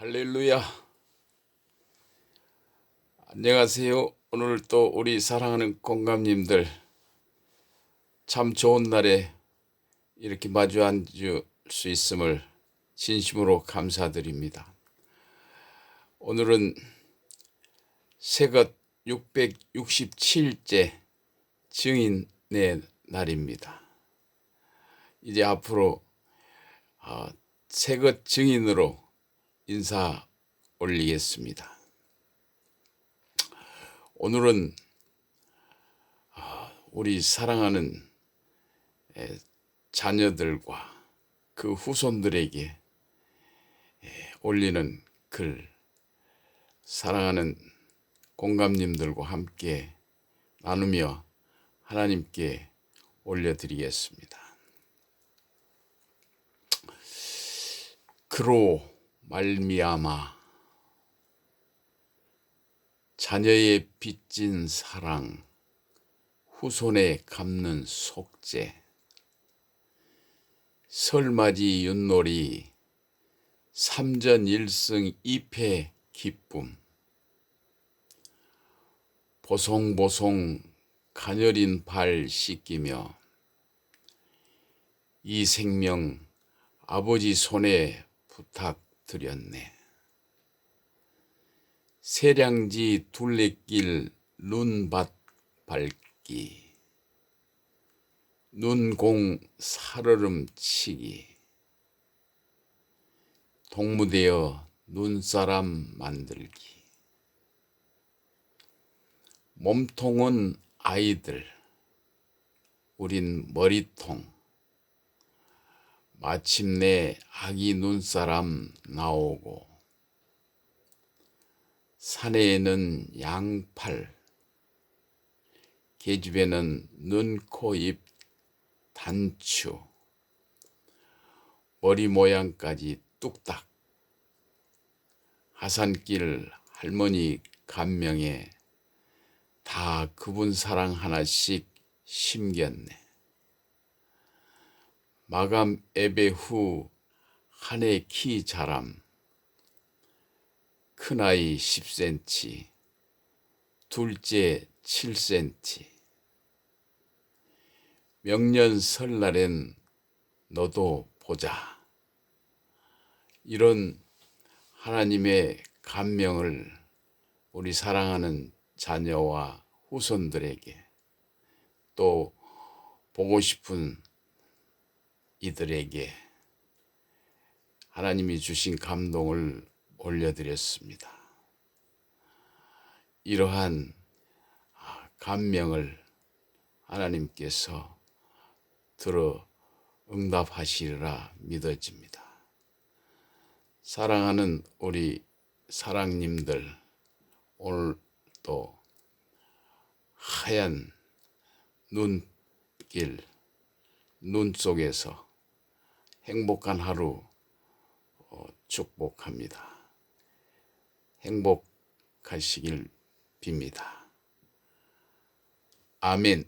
할렐루야. 안녕하세요. 오늘 또 우리 사랑하는 공감님들 참 좋은 날에 이렇게 마주 앉을 수 있음을 진심으로 감사드립니다. 오늘은 새것 667째 증인의 날입니다. 이제 앞으로 아, 새것 증인으로 인사 올리겠습니다. 오늘은 아, 우리 사랑하는 에, 자녀들과 그 후손들에게 에, 올리는 글, 사랑하는 공감님들과 함께 나누며 하나님께 올려드리겠습니다. 그로 말미암아 자녀의 빚진 사랑 후손에 갚는 속죄 설맞이 윷놀이 삼전 일승 이패 기쁨 보송보송 가녀린 발 씻기며 이 생명 아버지 손에 부탁 드렸네. 세량지 둘레길 눈밭 밟기. 눈공 살얼음 치기. 동무되어 눈사람 만들기. 몸통은 아이들 우린 머리통 마침내 아기 눈사람 나오고 산에는 양팔 계집에는 눈, 코, 입 단추 머리 모양까지 뚝딱 하산길 할머니 감명에 다 그분 사랑 하나씩 심겼네. 마감 예배 후 한 해 키 자람 큰아이 10cm 둘째 7cm 명년 설날엔 너도 보자. 이런 하나님의 감명을 우리 사랑하는 자녀와 후손들에게 또 보고 싶은 이들에게 하나님이 주신 감동을 올려드렸습니다. 이러한 감명을 하나님께서 들어 응답하시리라 믿어집니다. 사랑하는 우리 사랑님들, 오늘 또 하얀 눈길, 눈 속에서 행복한 하루 어, 축복합니다. 행복하시길 빕니다. 아멘.